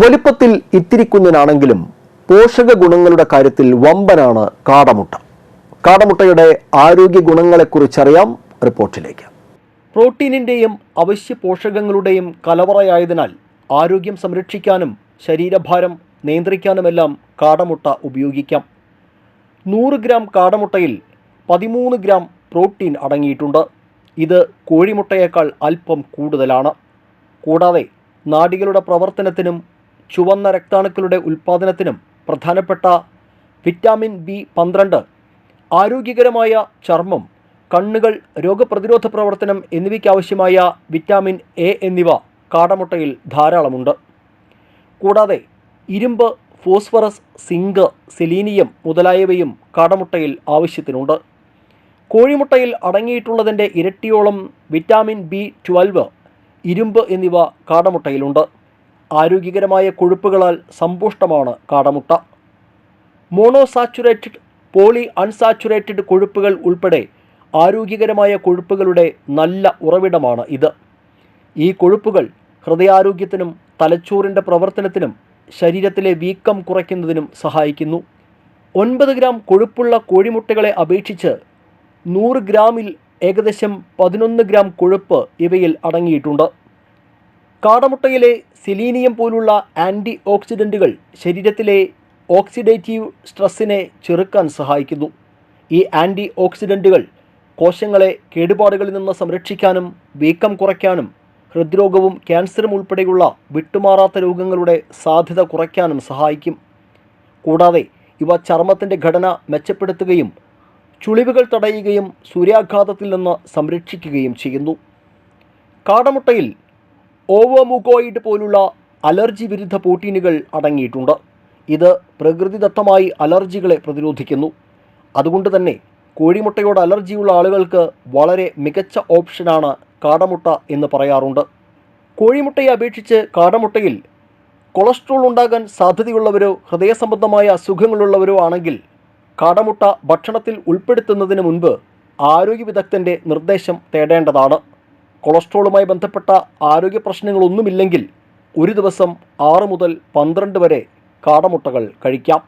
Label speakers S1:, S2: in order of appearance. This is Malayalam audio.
S1: വലിപ്പത്തിൽ ഇത്തിരിക്കുന്നതിനാണെങ്കിലും പോഷക ഗുണങ്ങളുടെ കാര്യത്തിൽ വമ്പനാണ് കാടമുട്ട. കാടമുട്ടയുടെ ആരോഗ്യ ഗുണങ്ങളെക്കുറിച്ചറിയാം റിപ്പോർട്ടിലേക്ക്. പ്രോട്ടീനിന്റെയും അവശ്യ പോഷകങ്ങളുടെയും കലവറയായതിനാൽ ആരോഗ്യം സംരക്ഷിക്കാനും ശരീരഭാരം നിയന്ത്രിക്കാനുമെല്ലാം കാടമുട്ട ഉപയോഗിക്കാം. നൂറ് ഗ്രാം കാടമുട്ടയിൽ പതിമൂന്ന് ഗ്രാം പ്രോട്ടീൻ അടങ്ങിയിട്ടുണ്ട്. ഇത് കോഴിമുട്ടയേക്കാൾ അല്പം കൂടുതലാണ്. കൂടാതെ നാടികളുടെ പ്രവർത്തനത്തിനും ചുവന്ന രക്താണുക്കളുടെ ഉൽപ്പാദനത്തിനും പ്രധാനപ്പെട്ട വിറ്റാമിൻ ബി പന്ത്രണ്ട് ആരോഗ്യകരമായ ചർമ്മം കണ്ണുകൾ രോഗപ്രതിരോധ പ്രവർത്തനം എന്നിവയ്ക്കാവശ്യമായ വിറ്റാമിൻ എ എന്നിവ കാടമുട്ടയിൽ ധാരാളമുണ്ട്. കൂടാതെ ഇരുമ്പ് ഫോസ്ഫറസ് സിങ്ക് സെലീനിയം മുതലായവയും കാടമുട്ടയിൽ ആവശ്യത്തിനുണ്ട്. കോഴിമുട്ടയിൽ അടങ്ങിയിട്ടുള്ളതിന്റെ ഇരട്ടിയോളം വിറ്റാമിൻ ബി ട്വൽവ് ഇരുമ്പ് എന്നിവ കാടമുട്ടയിലുണ്ട്. ആരോഗ്യകരമായ കൊഴുപ്പുകളാൽ സമ്പുഷ്ടമാണ് കാടമുട്ട. മോണോസാച്ചുറേറ്റഡ് പോളി അൺസാച്ചുറേറ്റഡ് കൊഴുപ്പുകൾ ഉൾപ്പെടെ ആരോഗ്യകരമായ കൊഴുപ്പുകളുടെ നല്ല ഉറവിടമാണ് ഇത്. ഈ കൊഴുപ്പുകൾ ഹൃദയാരോഗ്യത്തിനും തലച്ചോറിന്റെ പ്രവർത്തനത്തിനും ശരീരത്തിലെ വീക്കം കുറയ്ക്കുന്നതിനും സഹായിക്കുന്നു. ഒൻപത് ഗ്രാം കൊഴുപ്പുള്ള കോഴിമുട്ടകളെ അപേക്ഷിച്ച് നൂറ് ഗ്രാമിൽ ഏകദേശം പതിനൊന്ന് ഗ്രാം കൊഴുപ്പ് ഇവയിൽ അടങ്ങിയിട്ടുണ്ട്. കാടമുട്ടയിലെ സിലീനിയം പോലുള്ള ആന്റി ഓക്സിഡന്റുകൾ ശരീരത്തിലെ ഓക്സിഡേറ്റീവ് സ്ട്രെസ്സിനെ ചെറുക്കാൻ സഹായിക്കുന്നു. ഈ ആന്റി ഓക്സിഡന്റുകൾ കോശങ്ങളെ കേടുപാടുകളിൽ നിന്ന് സംരക്ഷിക്കാനും വീക്കം കുറയ്ക്കാനും ഹൃദ്രോഗവും ക്യാൻസറും ഉൾപ്പെടെയുള്ള വിട്ടുമാറാത്ത രോഗങ്ങളുടെ സാധ്യത കുറയ്ക്കാനും സഹായിക്കും. കൂടാതെ ഇവ ചർമ്മത്തിന്റെ ഘടന മെച്ചപ്പെടുത്തുകയും ചുളിവുകൾ തടയുകയും സൂര്യാഘാതത്തിൽ നിന്ന് സംരക്ഷിക്കുകയും ചെയ്യുന്നു. കാടമുട്ടയിൽ ഓവോമുഗോയിഡ് പോലുള്ള അലർജി വിരുദ്ധ പ്രോട്ടീനുകൾ അടങ്ങിയിട്ടുണ്ട്. ഇത് പ്രകൃതിദത്തമായി അലർജികളെ പ്രതിരോധിക്കുന്നു. അതുകൊണ്ട് തന്നെ കോഴിമുട്ടയോട് അലർജിയുള്ള ആളുകൾക്ക് വളരെ മികച്ച ഓപ്ഷനാണ് കാടമുട്ട എന്ന് പറയാറുണ്ട്. കോഴിമുട്ടയെ അപേക്ഷിച്ച് കാടമുട്ടയിൽ കൊളസ്ട്രോൾ ഉണ്ടാകാൻ സാധ്യതയുള്ളവരോ ഹൃദയ സംബന്ധമായ അസുഖങ്ങളുള്ളവരോ ആണെങ്കിൽ കാടമുട്ട ഭക്ഷണത്തിൽ ഉൾപ്പെടുത്തുന്നതിന് മുൻപ് ആരോഗ്യ വിദഗ്ധന്റെ നിർദ്ദേശം തേടേണ്ടതാണ്. കൊളസ്ട്രോളുമായി ബന്ധപ്പെട്ട ആരോഗ്യ പ്രശ്നങ്ങളൊന്നുമില്ലെങ്കിൽ ഒരു ദിവസം ആറ് മുതൽ പന്ത്രണ്ട് വരെ കാടമുട്ടകൾ കഴിക്കാം.